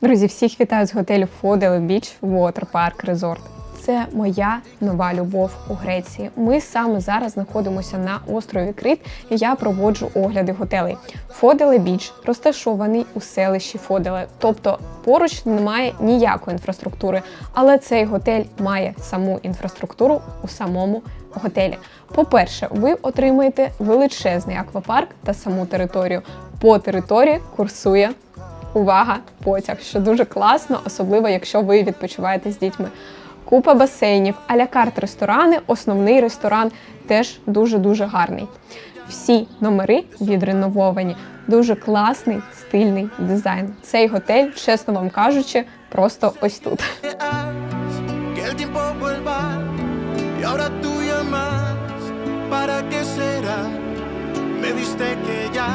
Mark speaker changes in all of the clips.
Speaker 1: Друзі, всіх вітаю з готелю Фодел Біч Park Resort. Це моя нова любов у Греції. Ми саме зараз знаходимося на острові Крит, і я проводжу огляди готелей. Фоделе Біч розташований у селищі Фоделе, тобто поруч немає ніякої інфраструктури, але цей готель має саму інфраструктуру у самому готелі. По-перше, ви отримаєте величезний аквапарк та саму територію. По території курсує увага, потяг, що дуже класно, особливо якщо ви відпочиваєте з дітьми. Купа басейнів, аля-карт ресторани, основний ресторан теж дуже-дуже гарний. Всі номери відренововані, дуже класний стильний дизайн. Цей готель, чесно вам кажучи, просто ось тут.
Speaker 2: me diste que ya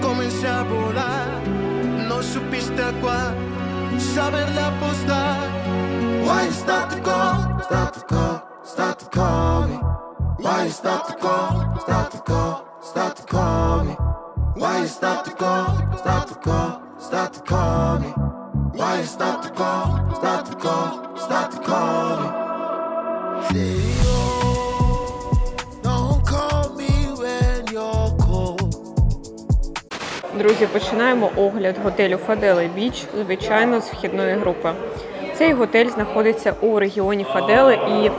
Speaker 2: comencé a volar supiste a cuál saberla apostar. Why you start to call start to call start to call me. Why you start to call start to call start to call me. Why you start to call start to call start to call me. Why you start to call, start to call, start to call me? Say, oh,
Speaker 1: Друзі, починаємо огляд готелю Фадели Біч, звичайно, з вхідної групи. Цей готель знаходиться у регіоні Фадели і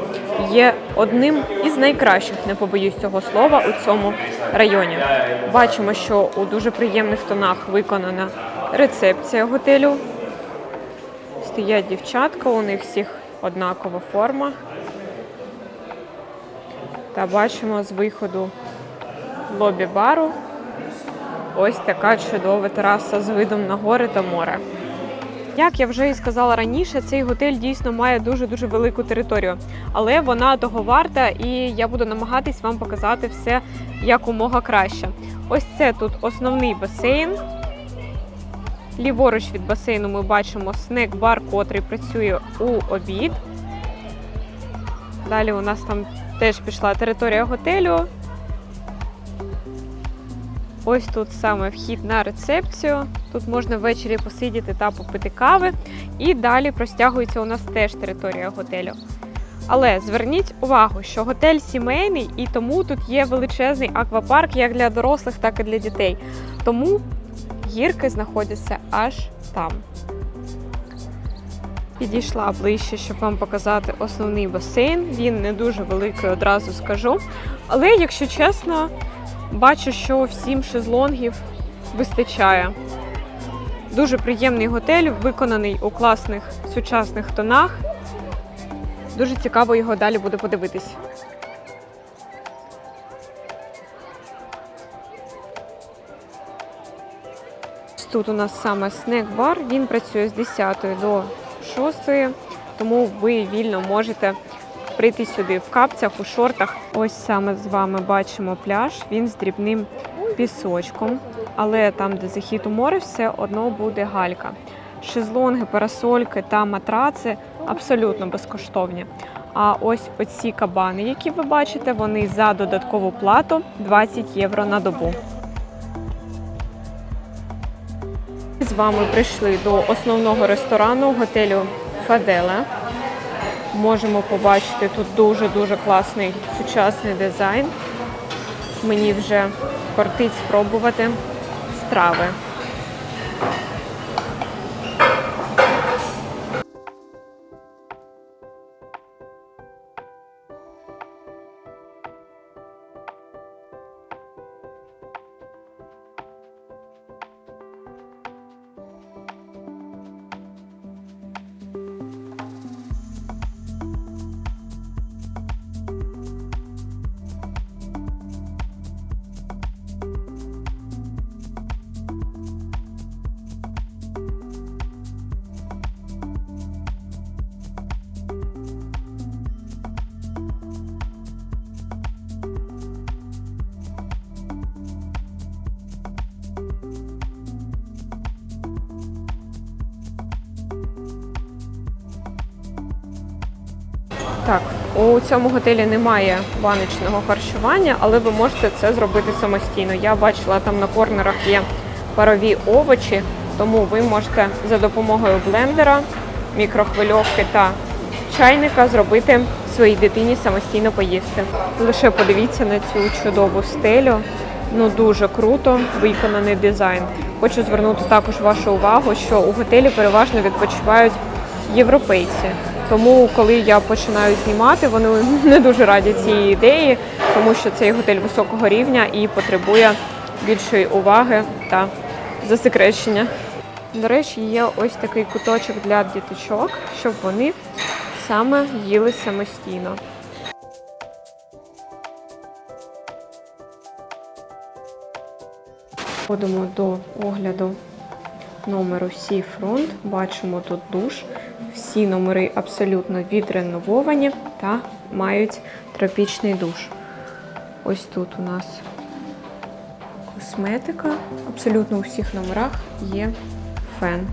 Speaker 1: є одним із найкращих, не побоюсь цього слова, у цьому районі. Бачимо, що у дуже приємних тонах виконана рецепція готелю. Стоять дівчатка, у них всіх однакова форма. Та бачимо з виходу лобі бару Ось така чудова тераса з видом на гори та море. Як я вже і сказала раніше, цей готель дійсно має дуже-дуже велику територію, але вона того варта, і я буду намагатись вам показати все якомога краще. Ось це тут основний басейн. Ліворуч від басейну ми бачимо снек-бар, котрий працює у обід. Далі у нас там теж пішла територія готелю. Ось тут саме вхід на рецепцію. Тут можна ввечері посидіти та попити кави. І далі простягується у нас теж територія готелю. Але зверніть увагу, що готель сімейний і тому тут є величезний аквапарк як для дорослих, так і для дітей. Тому гірки знаходяться аж там. Підійшла ближче, щоб вам показати основний басейн. Він не дуже великий, одразу скажу. Але, якщо чесно, Бачу, що всім шезлонгів вистачає. Дуже приємний готель, виконаний у класних сучасних тонах. Дуже цікаво його далі буде подивитись. Тут у нас саме снек-бар. Він працює з 10 до 6, тому ви вільно можете прийти сюди в капцях, у шортах. Ось саме з вами бачимо пляж. Він з дрібним пісочком, але там, де захід у море, все одно буде галька. Шезлонги, парасольки та матраци абсолютно безкоштовні. А ось оці кабани, які ви бачите, вони за додаткову плату 20 євро на добу. З вами прийшли до основного ресторану готелю Фаделе. Можемо побачити тут дуже-дуже класний сучасний дизайн. Мені вже кортить спробувати страви. Так, у цьому готелі немає баночного харчування, але ви можете це зробити самостійно. Я бачила там на корнерах є парові овочі, Тому ви можете за допомогою блендера, мікрохвильовки та чайника зробити своїй дитині самостійно поїсти. Лише подивіться на цю чудову стелю. Ну дуже круто виконаний дизайн. Хочу звернути також вашу увагу, що у готелі переважно відпочивають європейці. Тому, коли я починаю знімати, вони не дуже раді цій ідеї, тому що цей готель високого рівня і потребує більшої уваги та засекречення. До речі, є ось такий куточок для діточок, щоб вони саме їли самостійно. Ходимо до огляду номеру Seafront. Бачимо тут душ. Всі номери абсолютно відренововані та мають тропічний душ. Ось тут у нас косметика. Абсолютно у всіх номерах є фен.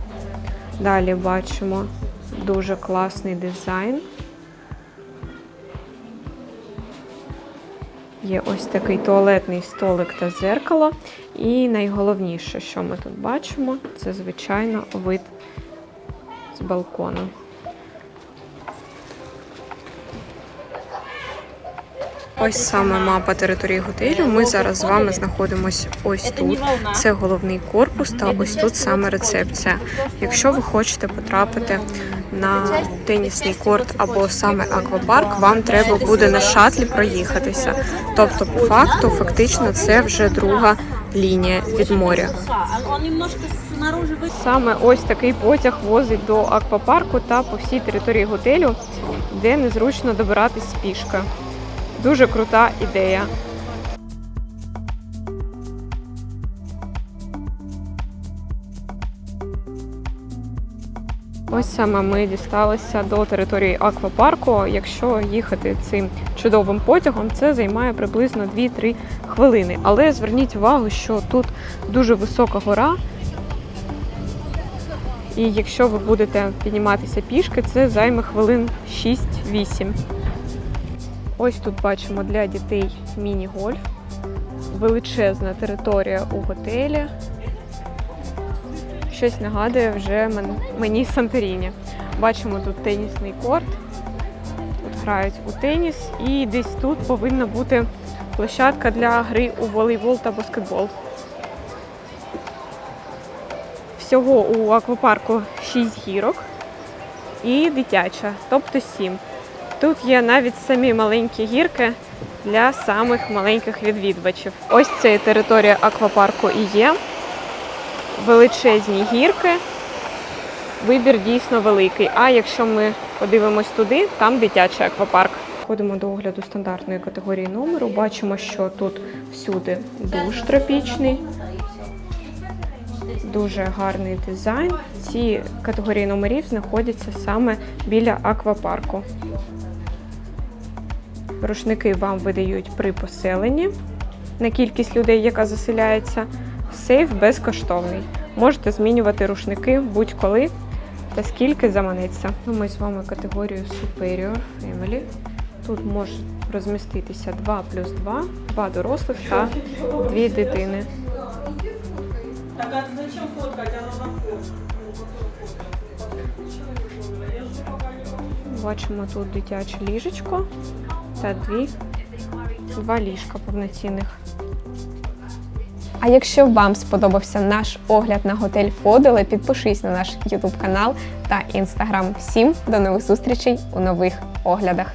Speaker 1: Далі бачимо дуже класний дизайн. Є ось такий туалетний столик та зеркало. І найголовніше, що ми тут бачимо, це, звичайно, вид з балкону. Ось саме мапа території готелю. Ми зараз з вами знаходимося ось тут. Це головний корпус та ось тут саме рецепція. Якщо ви хочете потрапити на тенісний корт або саме аквапарк, вам треба буде на шатлі проїхатися. Тобто, по факту, фактично, це вже друга лінія від моря. Саме ось такий потяг возить до аквапарку та по всій території готелю, де незручно добиратись пішки. Дуже крута ідея. Ось саме ми дісталися до території аквапарку. Якщо їхати цим чудовим потягом, це займає приблизно 2-3 хвилини. Але зверніть увагу, що тут дуже висока гора, і якщо ви будете підніматися пішки, це займе хвилин 6-8. Ось тут бачимо для дітей міні-гольф, величезна територія у готелі. Щось нагадує вже мені Санторіні. Бачимо тут тенісний корт. Тут грають у теніс, і десь тут повинна бути площадка для гри у волейбол та баскетбол. Всього у аквапарку 6 гірок і дитяча, тобто 7. Тут є навіть самі маленькі гірки для самих маленьких відвідувачів. Ось це територія аквапарку і є. Величезні гірки. Вибір дійсно великий. А якщо ми подивимось туди, там дитячий аквапарк. Ходимо до огляду стандартної категорії номеру. Бачимо, що тут всюди душ тропічний. Дуже гарний дизайн. Ці категорії номерів знаходяться саме біля аквапарку. Рушники вам видають при поселенні на кількість людей, яка заселяється. Сейф безкоштовний. Можете змінювати рушники будь-коли та скільки заманеться. Ну, Ми з вами категорію Superior Family. Тут може розміститися 2 плюс 2, 2 дорослих та 2 дитини.
Speaker 3: Так а зачем фоткать? Она на фото.
Speaker 1: Бачимо тут дитяче ліжечко та дві, два ліжка повноцінних. А якщо вам сподобався наш огляд на готель Фоделе, підпишись на наш YouTube канал та Instagram. Всім до нових зустрічей у нових оглядах.